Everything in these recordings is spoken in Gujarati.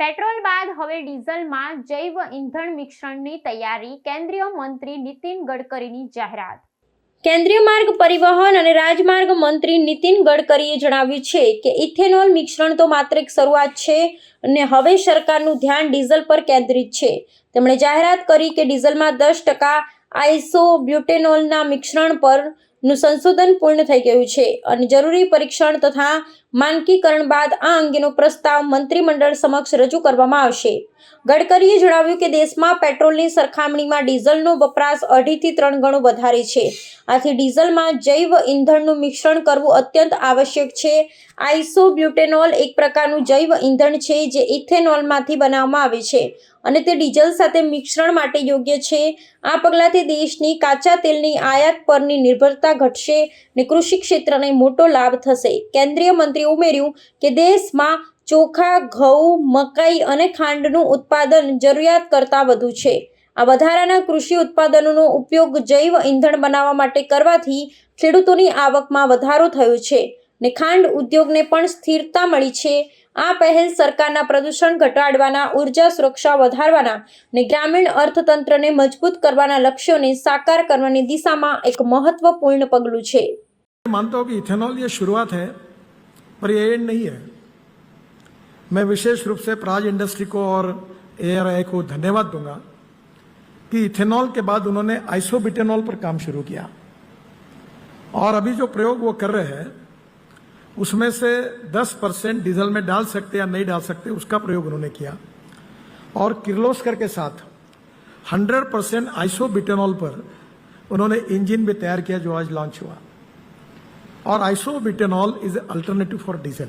પેટ્રોલ બાદ હવે ડીઝલમાં જૈવ ઇંધણ મિશ્રણની તૈયારી કેન્દ્રીય મંત્રી નીતિન ગડકરીની જાહેરાત. કેન્દ્રીય માર્ગ પરિવહન અને રાજમાર્ગ મંત્રી નીતિન ગડકરીએ જણાવ્યું છે કે ઇથેનોલ મિશ્રણ તો માત્ર એક શરૂઆત છે અને હવે સરકારનું ધ્યાન ડીઝલ પર કેન્દ્રિત છે. તેમણે જાહેરાત કરી કે ડીઝલમાં દસ ટકા આઈસો બ્યુટેનોલના મિશ્રણ પરનું સંશોધન પૂર્ણ થઈ ગયું છે અને જરૂરી પરીક્ષણ તથા માનકીકરણ બાદ આ અંગેનો પ્રસ્તાવ મંત્રીમંડળ સમક્ષ રજૂ કરવામાં આવશે. ગડકરીએ જણાવ્યું કે દેશમાં પેટ્રોલની સરખામણીમાં ડીઝલનો વપરાશ અઢીથી ત્રણ ગણો વધારે છે. આથી ડીઝલમાં જૈવ ઇંધણનું મિશ્રણ કરવું અત્યંત આવશ્યક છે. આઇસોબ્યુટેનોલ એક પ્રકારનું જૈવ ઇંધણ છે જે ઇથેનોલમાંથી બનાવવામાં આવે છે. અને તે ડીઝલ સાથે મિશ્રણ માટે યોગ્ય છે. આ પગલાંથી દેશની કાચા તેલની આયાત પરની નિર્ભરતા ઘટશે અને કૃષિ ક્ષેત્રને મોટો લાભ થશે. કેન્દ્રીય મંત્રીએ ઉમેર્યું કે દેશમાં ચોખા, ઘઉં, મકાઈ અને ખાંડનું ઉત્પાદન જરૂરિયાત કરતાં વધુ છે. આ વધારાના કૃષિ ઉત્પાદનોનો ઉપયોગ જૈવ ઇંધણ બનાવવા માટે કરવાથી ખેડૂતોની આવકમાં વધારો થયો છે ને ખાંડ ઉદ્યોગને પણ સ્થિરતા મળી છે. આ પહેલ સરકારના પ્રદૂષણ ઘટાડવાના ઉર્જા સુરક્ષા વધારવાના ને ગ્રામીણ અર્થતંત્રને મજબૂત કરવાના લક્ષ્યોને સાકાર કરવાની દિશામાં એક મહત્વપૂર્ણ પગલું છે मैं मानता हूं कि इथेनॉल ये शुरुआत है पर ये एंड नहीं है मैं विशेष रूप से प्राज इंडस्ट्री को और ए को धन्यवाद दूंगा कि इथेनॉल के बाद उन्होंने आइसोबिटेनॉल पर काम शुरू किया और अभी जो प्रयोग वो कर रहे हैं उसमें से 10 परसेंट डीजल में डाल सकते या नहीं डाल सकते, उसका प्रयोग उन्होंने किया। और किर्लोस्कर के साथ 100 परसेंट आइसोबिटेनॉल पर उन्होंने इंजन भी तैयार किया जो आज लॉन्च हुआ। और isobutanol is alternative for diesel.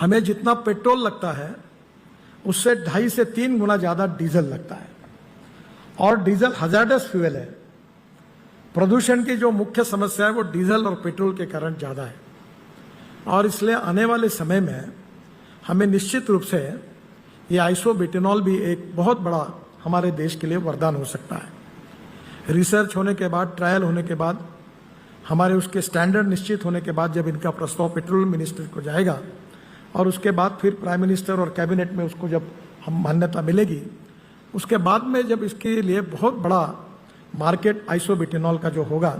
हमें जितना पेट्रोल लगता है, उससे ढाई से तीन गुना ज़्यादा डीजल लगता है। और डीजल हजारडस फ्यूल है। प्रदूषण की जो मुख्य समस्या है, वो डीजल और पेट्रोल के कारण ज़्यादा है। और इसलिए आने वाले समय में हमें निश्चित रूप से ये आइसोबिटेनॉल भी एक बहुत बड़ा हमारे देश के लिए वरदान हो सकता है। रिसर्च होने के बाद, ट्रायल होने के बाद, हमारे उसके स्टैंडर्ड निश्चित होने के बाद जब इनका प्रस्ताव पेट्रोल मिनिस्टर को जाएगा और उसके बाद फिर प्राइम मिनिस्टर और कैबिनेट में उसको जब हम मान्यता मिलेगी, उसके बाद में जब इसके लिए बहुत बड़ा मार्केट आइसोबिटेनॉल का जो होगा